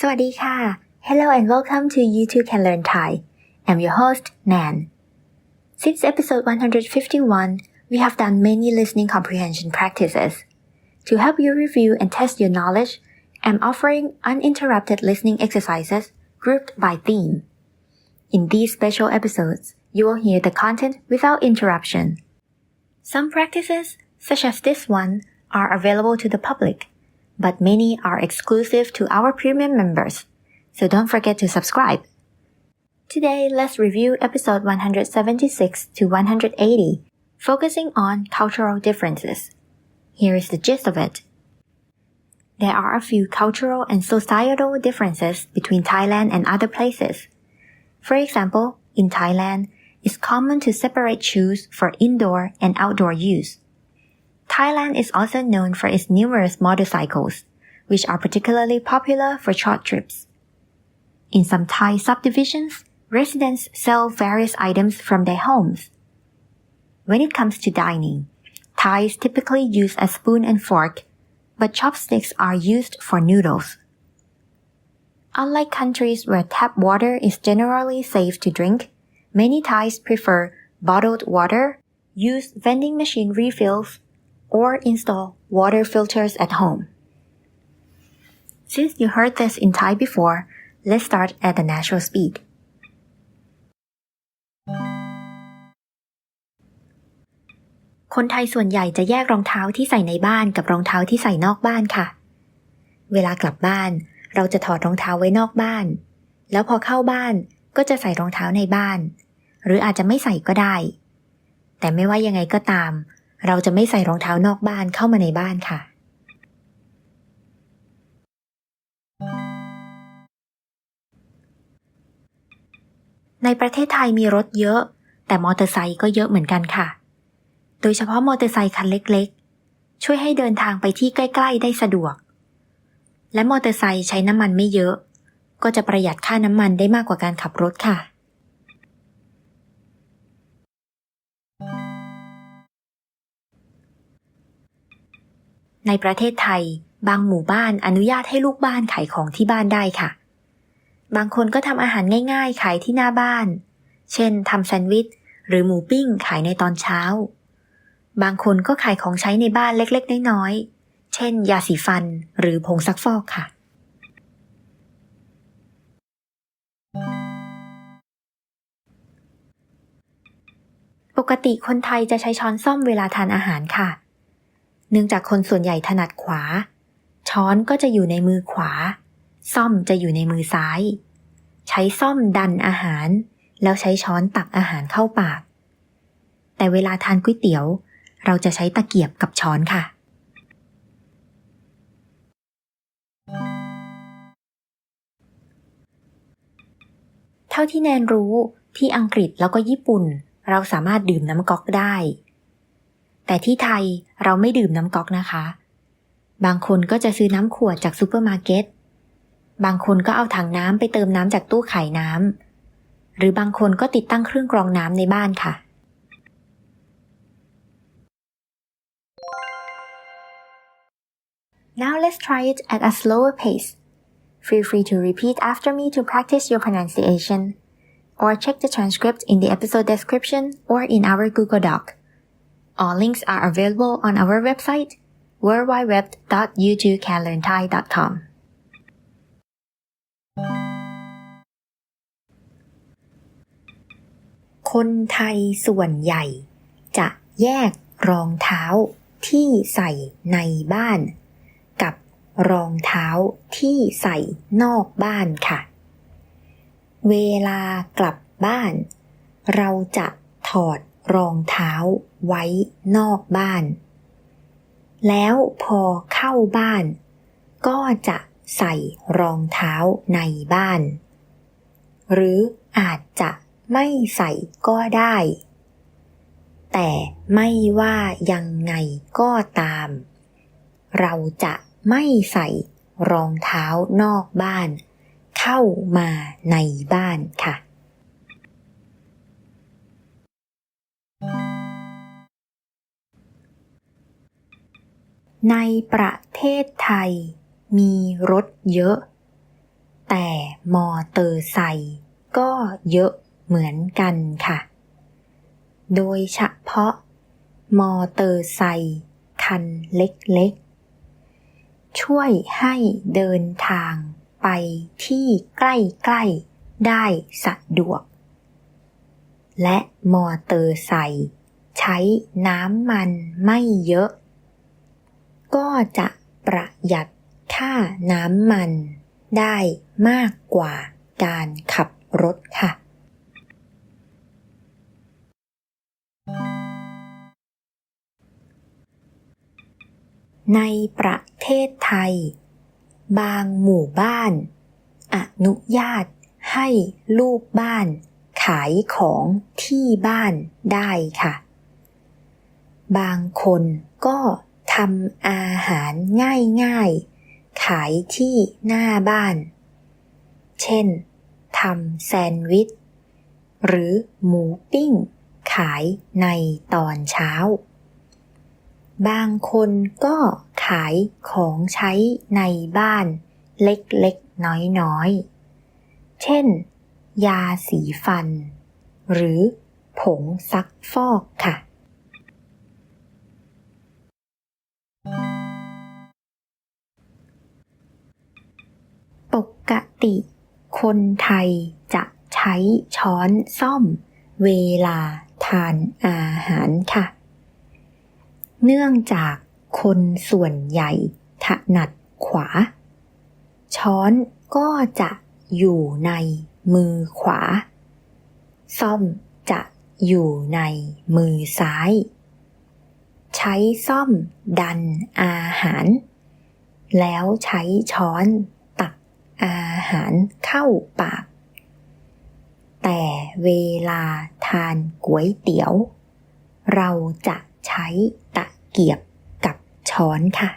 สวัสดีค่ะ Hello and welcome to You Too Can Learn Thai. I'm your host, Nan. Since episode 151, we have done many listening comprehension practices. To help you review and test your knowledge, I'm offering uninterrupted listening exercises grouped by theme. In these special episodes, you will hear the content without interruption. Some practices, such as this one, are available to the public, but many are exclusive to our premium members, so don't forget to subscribe. Today, let's review episode 176 to 180, focusing on cultural differences. Here is the gist of it. There are a few cultural and societal differences between Thailand and other places. For example, in Thailand, it's common to separate shoes for indoor and outdoor use. Thailand is also known for its numerous motorcycles, which are particularly popular for short trips. In some Thai subdivisions, residents sell various items from their homes. When it comes to dining, Thais typically use a spoon and fork, but chopsticks are used for noodles. Unlike countries where tap water is generally safe to drink, many Thais prefer bottled water, use vending machine refills, or install water filters at home. Since you heard this in Thai before, let's start at the natural speed. คนไทยส่วนใหญ่จะแยกรองเท้าที่ใส่ในบ้านกับรองเท้าที่ใส่นอกบ้านค่ะ เวลากลับบ้าน เราจะถอดรองเท้าไว้นอกบ้าน แล้วพอเข้าบ้านก็จะใส่รองเท้าในบ้าน หรืออาจจะไม่ใส่ก็ได้ แต่ไม่ว่ายังไงก็ตาม เราจะไม่ใส่รองเท้านอกบ้านเข้ามาในบ้านค่ะ ในประเทศไทยมีรถเยอะ แต่มอเตอร์ไซค์ก็เยอะเหมือนกันค่ะ โดยเฉพาะมอเตอร์ไซค์คันเล็กๆ ช่วยให้เดินทางไปที่ใกล้ ๆ ได้สะดวก และมอเตอร์ไซค์ใช้น้ำมันไม่เยอะ ก็จะประหยัดค่าน้ำมันได้มากกว่าการขับรถค่ะ ในประเทศไทย บางหมู่บ้านอนุญาตให้ลูกบ้านขายของที่บ้านได้ค่ะ บางคนก็ทำอาหารง่ายๆ ขายที่หน้าบ้าน เช่นทำแซนด์วิชหรือหมูปิ้งขายในตอนเช้า บางคนก็ขายของใช้ในบ้านเล็กๆ น้อยๆ เช่น ยาสีฟันหรือผงซักฟอกค่ะ ปกติคนไทยจะใช้ช้อนซ่อมเวลาทานอาหารค่ะ เนื่องจากคนส่วนใหญ่ถนัดขวา ช้อนก็จะอยู่ในมือขวา ซ่อมจะอยู่ในมือซ้าย ใช้ซ่อมดันอาหาร แล้วใช้ช้อนตักอาหารเข้าปาก แต่เวลาทานก๋วยเตี๋ยว เราจะใช้ตะเกียบกับช้อนค่ะ เท่าที่แนนรู้ที่อังกฤษแล้วก็ญี่ปุ่น เราสามารถดื่มน้ำก๊อกได้ แต่ที่ไทยเราไม่ดื่มน้ำก๊อกนะคะ บางคนก็จะซื้อน้ำขวดจากซูเปอร์มาร์เก็ต บางคนก็เอาถังน้ำไปเติมน้ำจากตู้ขายน้ำ หรือบางคนก็ติดตั้งเครื่องกรองน้ำในบ้านค่ะ Now let's try it at a slower pace. Feel free to repeat after me to practice your pronunciation, or check the transcript in the episode description or in our Google Doc. All links are available on our website www.youtubecanlearnthai.com. คนไทยส่วนใหญ่ จะแยกรองเท้าที่ใส่ในบ้าน กับรองเท้าที่ใส่นอกบ้านค่ะ เวลากลับบ้าน เราจะถอด รองเท้าไว้นอกบ้าน แล้วพอเข้าบ้าน ก็จะใส่รองเท้าในบ้าน หรืออาจจะไม่ใส่ก็ได้ แต่ไม่ว่ายังไงก็ตาม เราจะไม่ใส่รองเท้านอกบ้าน เข้ามาในบ้านค่ะ ในประเทศไทยมีรถเยอะ แต่มอเตอร์ไซค์ก็เยอะเหมือนกันค่ะ โดยเฉพาะ มอเตอร์ไซค์คันเล็กๆ ช่วยให้เดินทางไปที่ใกล้ๆ ได้สะดวก และมอเตอร์ไซค์ใช้น้ำมันไม่เยอะ ก็จะประหยัดค่าน้ำมันได้มากกว่าการขับรถค่ะ ในประเทศไทย บางหมู่บ้าน อนุญาตให้ลูกบ้าน ขายของที่บ้านได้ค่ะ บางคนก็ ทำอาหารง่ายๆ ขายที่หน้าบ้าน เช่น ทำแซนด์วิช หรือหมูปิ้ง ขายในตอนเช้า บางคนก็ขายของใช้ในบ้านเล็กๆ น้อยๆ เช่น ยาสีฟัน หรือผงซักฟอกค่ะ กติ คนไทยจะใช้ช้อนซ่อม เวลาทานอาหารค่ะ เนื่องจากคนส่วนใหญ่ถนัดขวา ช้อนก็จะอยู่ในมือขวา ซ่อมจะอยู่ในมือซ้าย ใช้ซ่อมดันอาหาร แล้วใช้ช้อน หารเข้าปาก แต่เวลาทานก๋วยเตี๋ยว เราจะใช้ตะเกียบกับช้อนค่ะ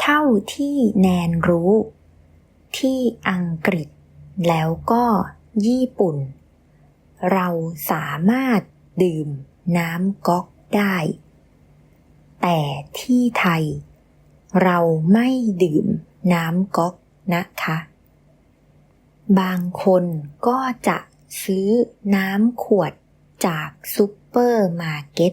เท่าที่แนนรู้ ที่อังกฤษแล้วก็ญี่ปุ่น เราสามารถดื่มน้ำก๊อกได้ แต่ที่ไทย เราไม่ดื่มน้ำก๊อกนะคะ บางคนก็จะซื้อน้ำขวดจากซูเปอร์มาร์เก็ต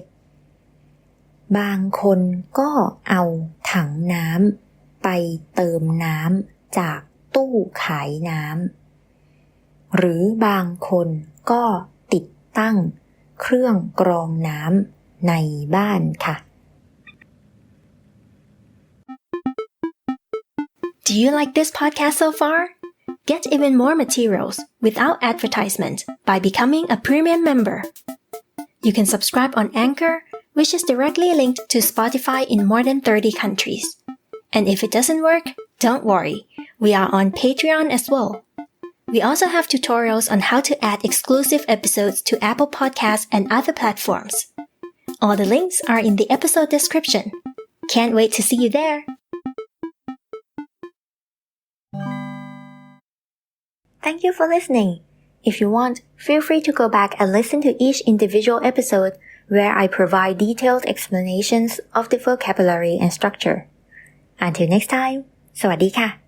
บางคนก็เอาถังน้ำไปเติมน้ำจากตู้ขายน้ำ หรือบางคนก็ติดตั้งเครื่องกรองน้ำในบ้านค่ะ Do you like this podcast so far? Get even more materials without advertisement by becoming a premium member. You can subscribe on Anchor, which is directly linked to Spotify in more than 30 countries. And if it doesn't work, don't worry, we are on Patreon as well. We also have tutorials on how to add exclusive episodes to Apple Podcasts and other platforms. All the links are in the episode description. Can't wait to see you there! Thank you for listening. If you want, feel free to go back and listen to each individual episode where I provide detailed explanations of the vocabulary and structure. Until next time, สวัสดีค่ะ